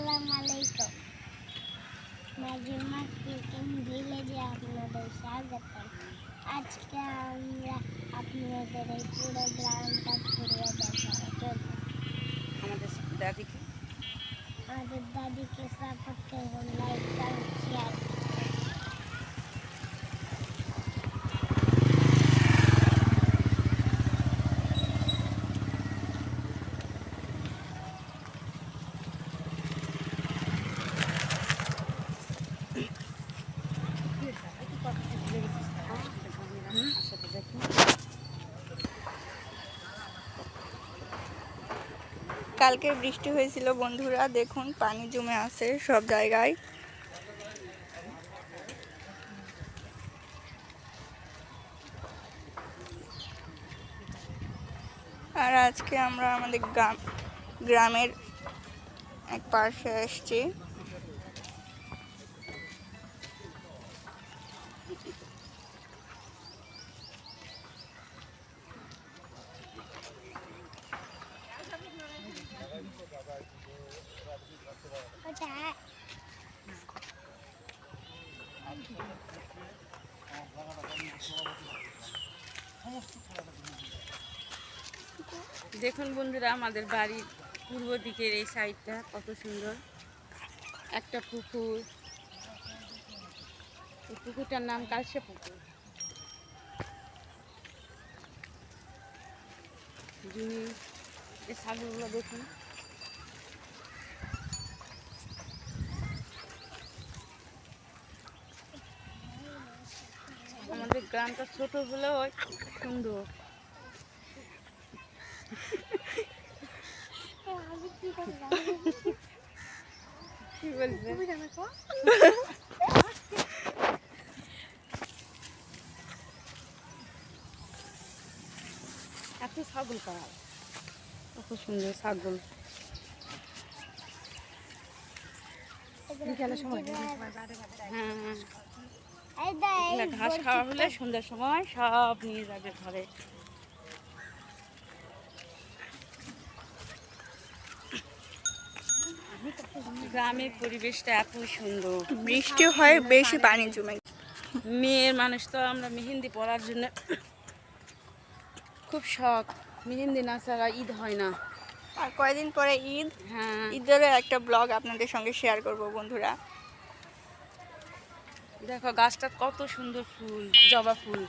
আসসালামু আলাইকুম। মাঝিমা কুকিং ভিলেজে আপনাদের স্বাগতম। আজকে আমরা আপনাদের এই পুরো গ্রামটা দেখাবো চলুন। আমাদের দাদিকে। আমাদের দাদিকে সাপোর্ট করুন লাইক করুন শেয়ার কালকে বৃষ্টি হয়েছিল বন্ধুরা, দেখুন, পানি জমে আছে সব জায়গায়। আর আজকে আমরা আমাদের গ্রাম গ্রামের এক পাশে এসছি আমাদের বাড়ির পূর্ব দিকের এই সাইডটা কত সুন্দর। একটা পুকুর। এই পুকুরটার নাম কালসে পুকুর। ছাগলগুলো দেখুন। আমাদের গ্রামটা ছোট হলেও সুন্দর। কি বলবে এত ছাগল করা? কত সুন্দর ছাগল। বিকালের সময়। হ্যাঁ। ঘাস খাওয়া হলে সন্ধ্যার সময় সব নিয়ে যাবে ঘরে। গ্রামের পরিবেশটা এত সুন্দর। বৃষ্টি হয় বেশি পানি জমে মেয়ের মানুষ তো আমরা মেহেন্দি পরার জন্য খুব শখ। মেহেন্দি না ছাড়া ঈদ হয় না। আর কয়দিন পরে ঈদ? হ্যাঁ। ঈদেরও একটা ব্লগ আপনাদের সঙ্গে শেয়ার করব বন্ধুরা। দেখো গাছটা কত সুন্দর ফুল জবা ফুল।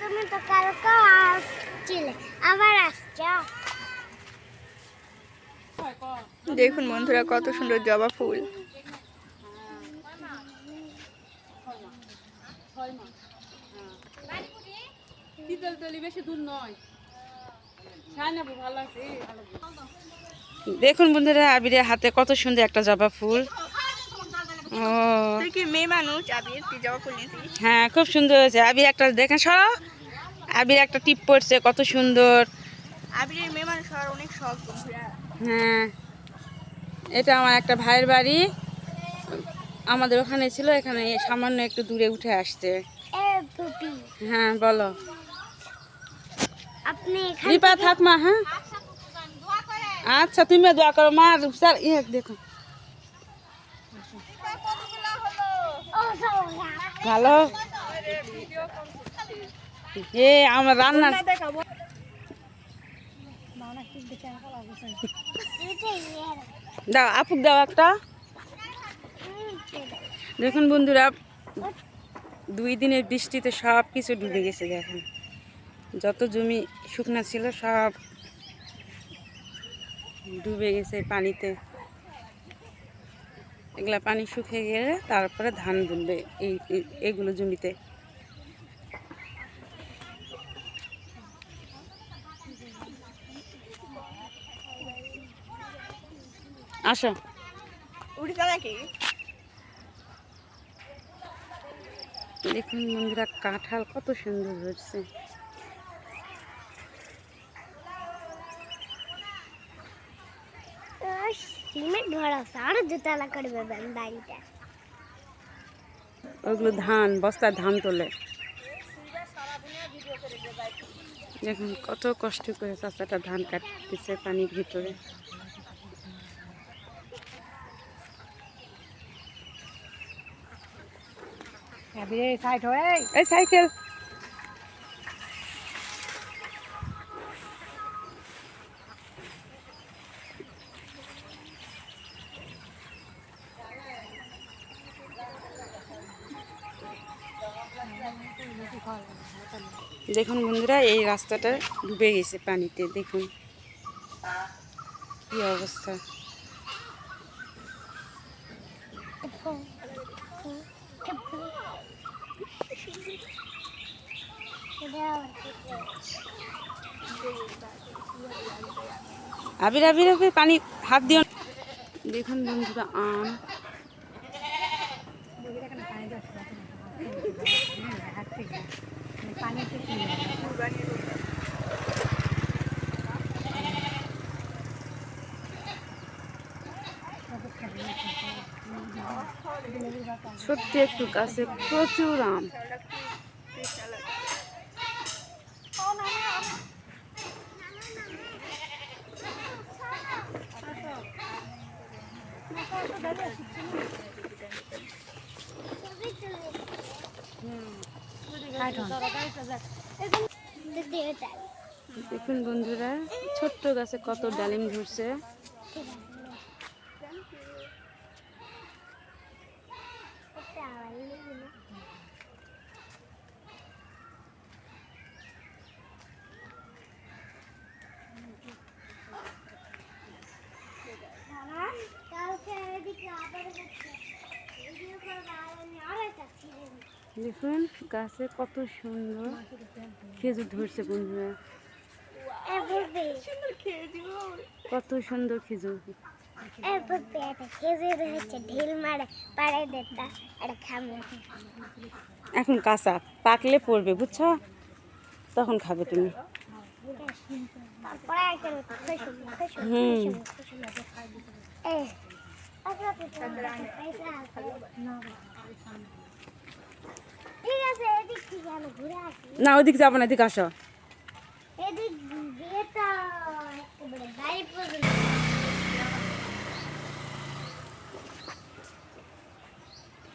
তুমি তো কালকে আসছিলে আবার আসছো দেখুন বন্ধুরা কত সুন্দর জবা ফুল। দেখুন বন্ধুরা আবিরের হাতে কত সুন্দর একটা জবা ফুল। ও। কি মেয়ে মানুষ? আবির তুই জবা ফুল হ্যাঁ খুব সুন্দর হয়েছে। আবির একটা দেখেন সরাও আবির একটা টিপ পড়ছে কত সুন্দর। আবিরের মেয়ে মানুষ হওয়ার অনেক শখ হ্যাঁ এটা আমার একটা ভাইয়ের বাড়ি। আমাদের ওখানে ছিল এখানে সামান্য একটু দূরে উঠে আসছে। হ্যাঁ বলো। রিপা থাক মা হ্যাঁ। আচ্ছা তুমি দোয়া করো মা স্যার ইয়ে দেখো। ভালো। এ আমার রান্না দাও আপুক দাও একটা। দেখুন বন্ধুরা, দুই দিনের বৃষ্টিতে সব কিছু ডুবে গেছে, দেখেন। যত জমি শুকনা ছিল, সব ডুবে গেছে পানিতে। এগুলা পানি শুকিয়ে গেলে তারপরে ধান বুনবে এই এইগুলো জমিতে। আসো। উড়িষ্যা নাকি দেখুন বন্ধুরা কাঁঠাল কত সুন্দর সিমেন্ট ভরা করবে বাড়িটা ওইগুলো ধান বস্তার ধান তোলে। দেখুন কত কষ্ট করে চাচাটা ধান কাটতেছে পানির ভিতরে। এই সাইকেল দেখুন বন্ধুরা এই রাস্তাটা ডুবে গেছে পানিতে দেখুন কি অবস্থা আবির আবির আবির পানি হাত দিও। দেখুন বন্ধুরা আম সত্যি একটু গাছে প্রচুর আম দেখুন বন্ধুরা? ছোট্ট গাছে কত ডালিম ধরছে। দেখুন গাছে কত সুন্দর খেজুর ধরছে বন্ধুরা। কত সুন্দর খেজুর। খেজুর হচ্ছে ঢিল মারে পাড়ে দেতা এটা খাব এখন কাঁচা পাকলে পড়বে বুঝছ? তখন খাবে তুমি। হুম। না ওদিক যাব না এদিকে আসো।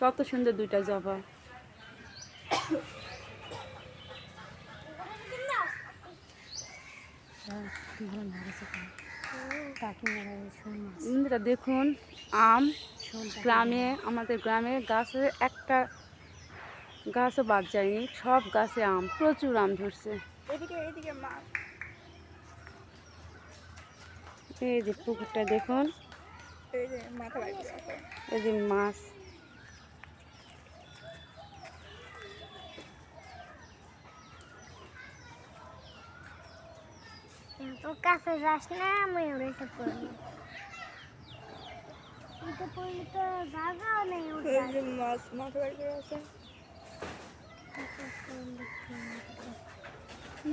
কত সুন্দর দুইটা জবা। দেখুন, আম, গ্রামে, আমাদের গ্রামে গাছে একটা গাছও বাদ যায়নি, সব গাছে আম, প্রচুর আম ধরছে। এদিকে এদিকে মাছ এই যে পুকুরটা দেখুন। এই যে মাছ। তোর কাছে যাস না আমি পড়লে তো জায়গাও নেই মাছ মাথা বাড়ি আছে। আস্তে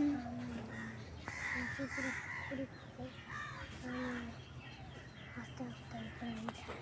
আস্তে উপরে উঠে।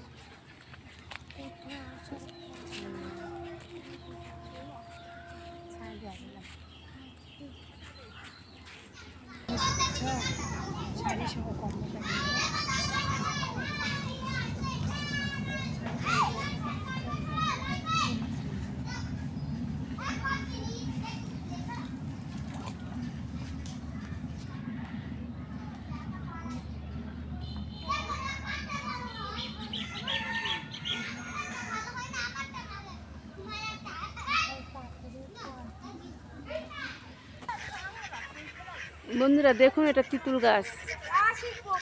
বন্ধুরা দেখুন এটা তিতুল গাছ।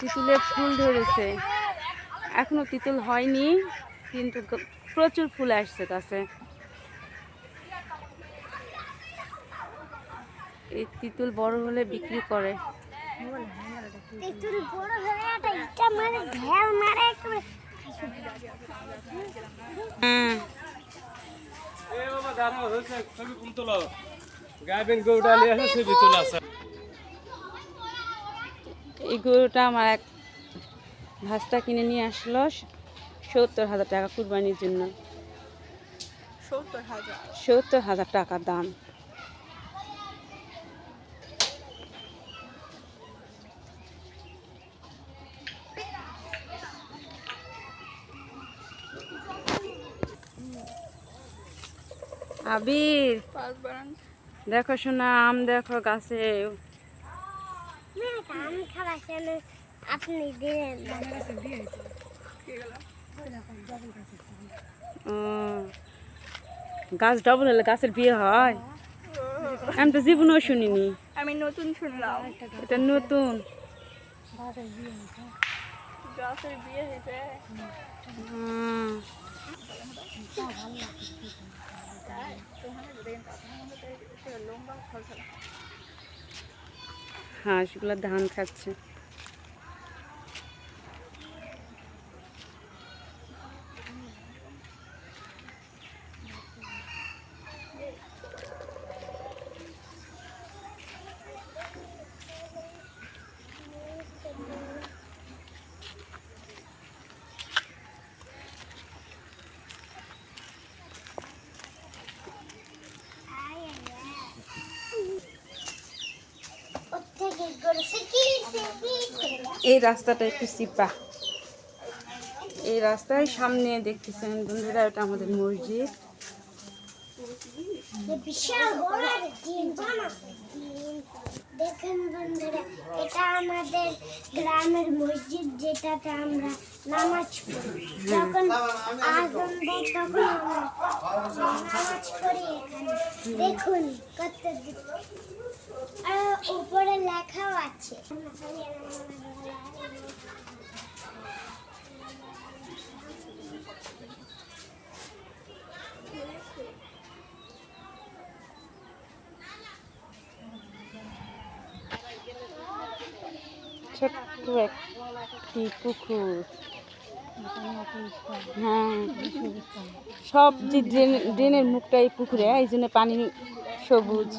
তিতুলের ফুল ধরেছে। এখনও তিতুল হয়নি কিন্তু প্রচুর ফুল আসছে গাছে। এই তিতুল বড় হলে বিক্রি করে। তেঁতুল বড় হয়ে একটা ইটা মারে এই গরুটা আমার এক ভাজটা কিনে নিয়ে আসলো সত্তর হাজার টাকা কুরবানির জন্য। সত্তর হাজার? টাকার দাম। আবির দেখো শোনা আম দেখো গাছে। আম খাওয়া কেন আপনি দিলেন ও, গাছ ডবল হলে গাছের বিয়ে হয়। আমি তো জীবনেও শুনিনি। আমি নতুন শুনলাম। এটা নতুন। গাছের বিয়ে হয়েছে। হুম। হাঁসগুলো ধান খাচ্ছে। এই রাস্তাটা একটু চিপা। এই রাস্তায় সামনে দেখতেছেন বন্ধুরা, এটা আমাদের মসজিদ। দেখেন বন্ধুরা, এটা আমাদের গ্রামের মসজিদ যেটাতে আমরা নামাজ পড়ি। যখন দেয় তখন আমরা নামাজ পড়ি এখানে। দেখুন কত উপরে লেখাও আছে। ছোট্ট একটি পুকুর হ্যাঁ। সব যে ড্রেন ড্রেনের মুখটা এই পুকুরে এই জন্য পানি সবুজ।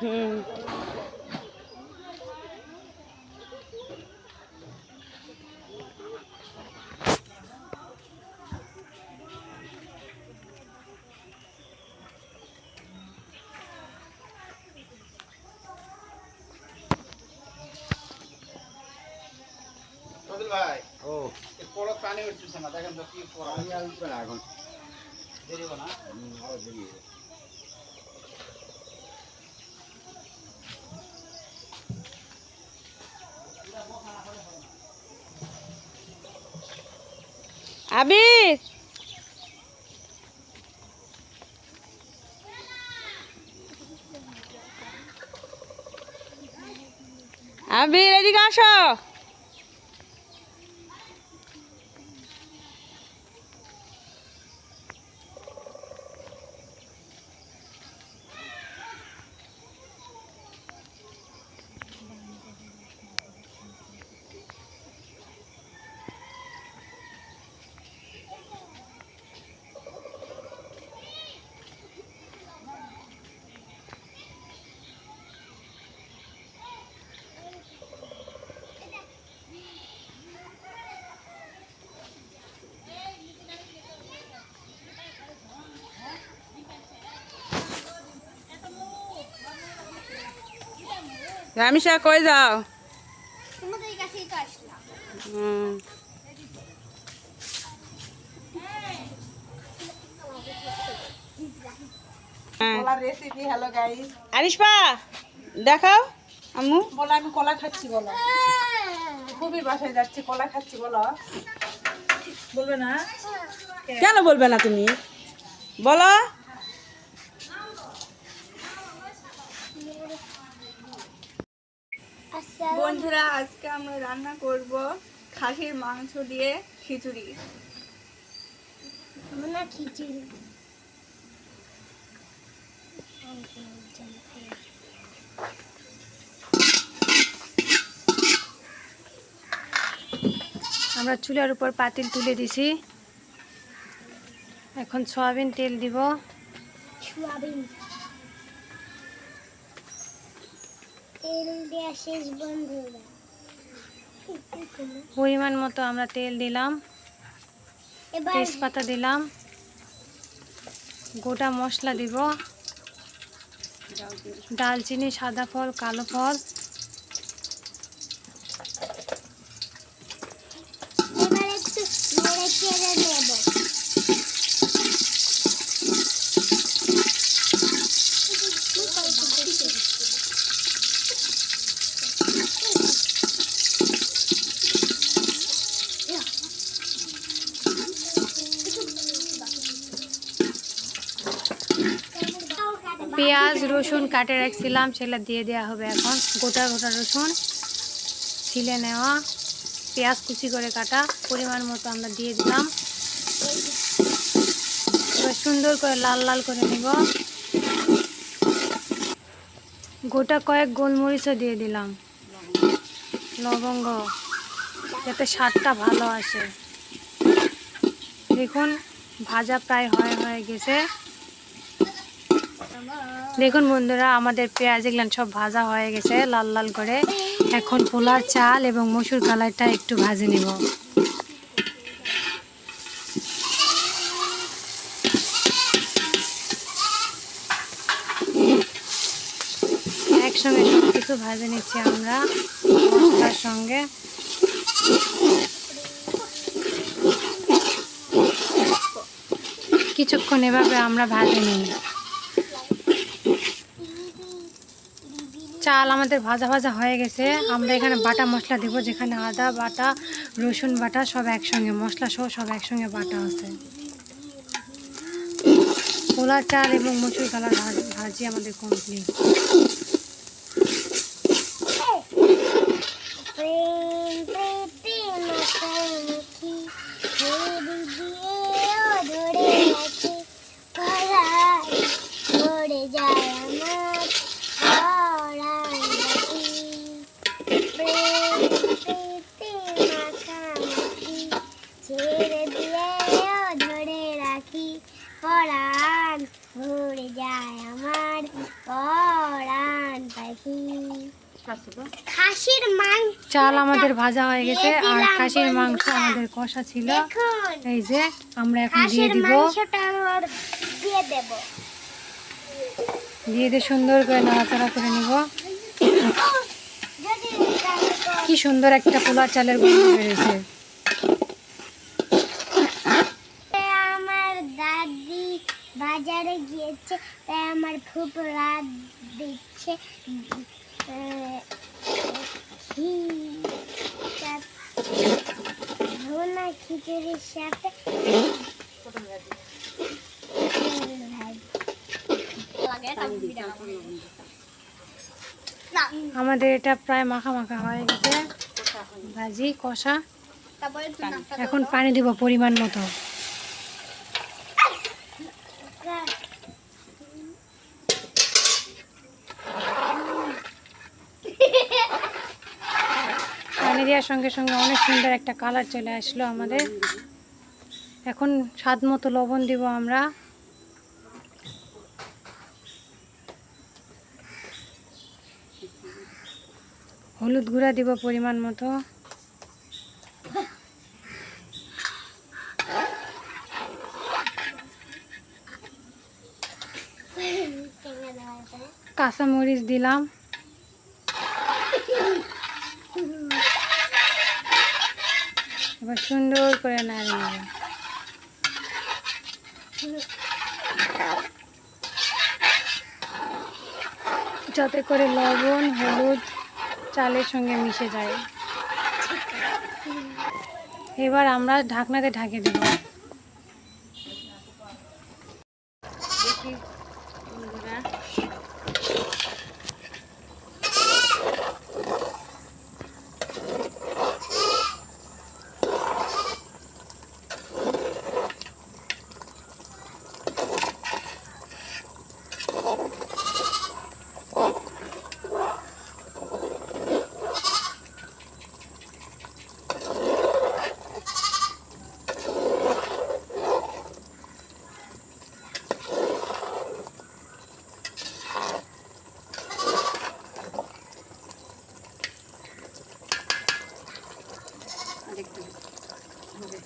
হুম ভাই ও। পড়ো পানি উঠতেছে না দেখেন তো কি পড়া। এখন। দেরি না? আবির। আবির এদিকে আসো। রেসিপি হ্যালো গাইস আরিশপা দেখাও আম্মু। বলো আমি কলা খাচ্ছি বলো। খুবই বাসায় যাচ্ছি কলা খাচ্ছি বলো। বলবে না? কেন বলবে না তুমি? বলো। বন্ধুরা আজকে আমরা রান্না করব খাসির মাংস দিয়ে খিচুড়ি। না খিচুড়ি। আমরা চুলার উপর পাতিল তুলে দিছি। এখন সয়াবিন তেল দিব। সোয়াবিন। তেল দেওয়া শেষ বন্ধুরা পরিমাণ মতো আমরা তেল দিলাম তেজপাতা দিলাম গোটা মশলা দিব। ডালচিনি সাদা ফল কালো ফল এবার একটু নেড়ে চেড়ে পেঁয়াজ রসুন কাটে রাখছিলাম, সেটা দিয়ে দেওয়া হবে এখন। গোটা গোটা রসুন, ছিলে নেওয়া, পেঁয়াজ কুচি করে কাটা, পরিমাণ মতো আমরা দিয়ে দিলাম। সুন্দর করে লাল লাল করে নিব। গোটা কয়েক গোলমরিচও দিয়ে দিলাম। লবঙ্গ, যাতে স্বাদটা ভালো আসে। দেখুন, ভাজা প্রায় হয়ে হয়ে গেছে। দেখুন বন্ধুরা, আমাদের পেঁয়াজ এগুলো সব ভাজা হয়ে গেছে, লাল লাল করে। এখন পোলার চাল এবং মসুর কালারটা একটু ভাজে নিব। একসঙ্গে সব কিছু ভাজে নিচ্ছি আমরা, মশলার সঙ্গে। কিছুক্ষণ এভাবে আমরা ভাজে নিই। চাল আমাদের ভাজা ভাজা হয়ে গেছে। আমরা এখানে বাটা মশলা দেবো, যেখানে আদা বাটা, রসুন বাটা সব একসঙ্গে, মশলা সহ সব একসঙ্গে বাটা আছে। পোলা চাল এবং মসুর কালার ভাজি আমাদের কমপ্লিট প্রেম প্রীতি মাখামাখি ছেড়ে দিয়েও ধরে রাখি পরায় পড়ে যায় আমার পরায় রাখি প্রেম প্রীতি মাখামাখি ছেড়ে দিয়েও ধরে রাখি পরাণ ভরে যায় আমার পরাণ পাখি খাসির মাংস চাল আমাদের ভাজা হয়ে গেছে আর খাসির মাংস আমাদের কষা ছিল। এই যে আমরা এখন দিয়ে দিব। দিয়ে দিয়ে সুন্দর করে নাড়াচাড়া করে নিব। কি সুন্দর একটা পোলার চালের গন্ধ বেড়েছে তাই আমার খুব রাত দিচ্ছে। ভুনা খিচুড়ির সাথে আমাদের এটা প্রায় মাখা মাখা হয়ে গেছে। ভাজি কষা। এখন পানি দিব পরিমাণ মতো পানি দেওয়ার সঙ্গে সঙ্গে অনেক সুন্দর একটা কালার চলে আসলো আমাদের। এখন স্বাদ মতো লবণ দিব আমরা। হলুদ গুঁড়া দিব পরিমাণ মতো। কাঁচামরিচ দিলাম। এবার সুন্দর করে নাড়ে নেব। যাতে করে লবণ, হলুদ চালের সঙ্গে মিশে যায়। এবার আমরা ঢাকনাতে ঢাকে দেব দেখি বন্ধুরা আরেকটু হবে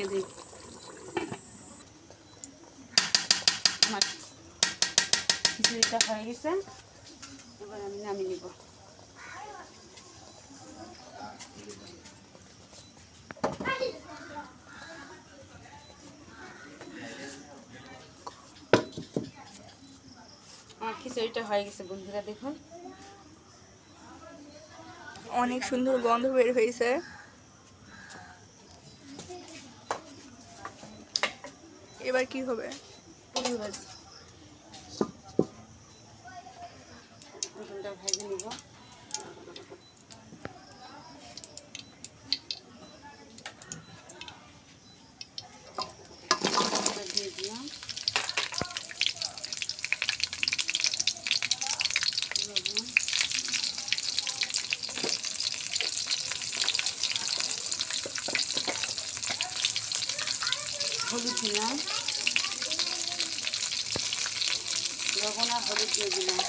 ঢাকিয়ে দিই। আমার খিচুড়িটা হয়ে গেছে। এবার আমি নামিয়ে নিব। খিচুড়িটা হয়ে গেছে, বন্ধুরা দেখুন। অনেক সুন্দর গন্ধ বের হয়েছে। এবার কি হবে পুরি ভাজি রসুনটা ভেজে নিব এটা দিয়ে দিলাম লবণ হলুদ দিলাম লবণ আর হলুদ দিয়ে দিলাম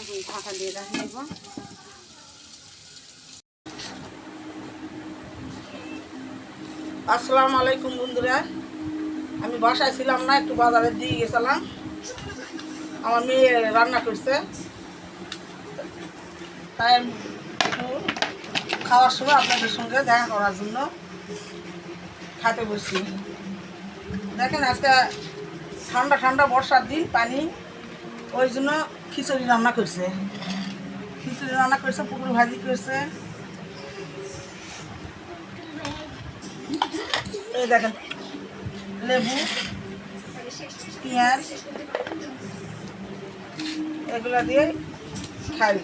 এখন ঢাকা দিয়ে রাখে দেবো আসসালামু আলাইকুম বন্ধুরা। আমি বাসায় ছিলাম না, একটু বাজারে দিয়ে গেছিলাম। আমার মেয়ে রান্না করছে। তাই খাওয়ার সময় আপনাদের সঙ্গে দেখা করার জন্য খাতে বসছি। দেখেন আজকে ঠান্ডা ঠান্ডা বর্ষার দিন, পানি, ওই জন্য খিচুড়ি রান্না করছে। খিচুড়ি রান্না করছে পুকুর ভাজি করছে। এই দেখেন। লেবু পেঁয়াজ এগুলো দিয়ে খাই।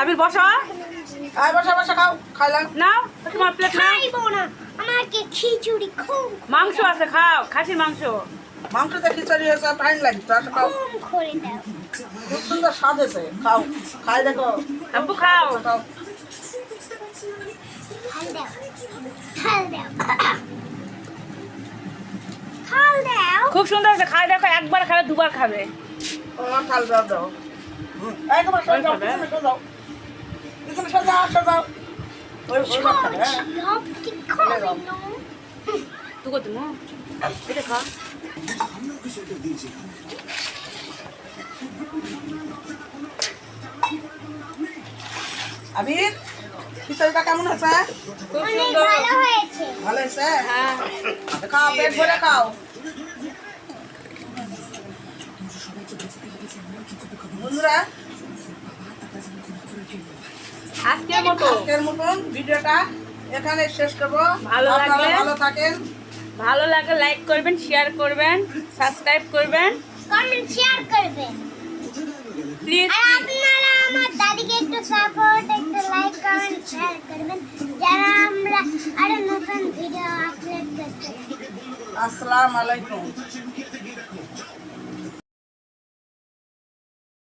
আবির বসো। আয় বসা বসা খাও খাইলাম। নাও তোমার প্লেট খাইবো না। আমার কে খিচুড়ি খুব মাংস আছে খাও খাসির মাংস। মাংসতে খিচুড়ি হয়েছে টাইম খুব সুন্দর স্বাদ হয়েছে খাও। খাই দেখো। আব্বু খাও। খাও। খুব সুন্দর আছে খাই দেখো একবার খাবে দুবার খাবে। দাও দাও। হ্যাঁ। দাও। দাও তুই কত এটা খা। আমরা খিচুড়িটা কেমন আছে? খুব সুন্দর ভালো হয়েছে হ্যাঁ। খাও পেট ভরে খাও। বন্ধুরা আজকের মতো। আজকের মতন ভিডিওটা এখানে শেষ করব। ভালো থাকেন। ভালো লাগে লাইক করবেন শেয়ার করবেন সাবস্ক্রাইব করবেন। কমেন্ট শেয়ার করবেন। প্লিজ আপনারা আমার দাদিকে একটু সাপোর্ট একটু লাইক কমেন্ট শেয়ার করবেন। যারা আমরা আরও নতুন ভিডিও আপলোড করতে আসসালামু আলাইকুম।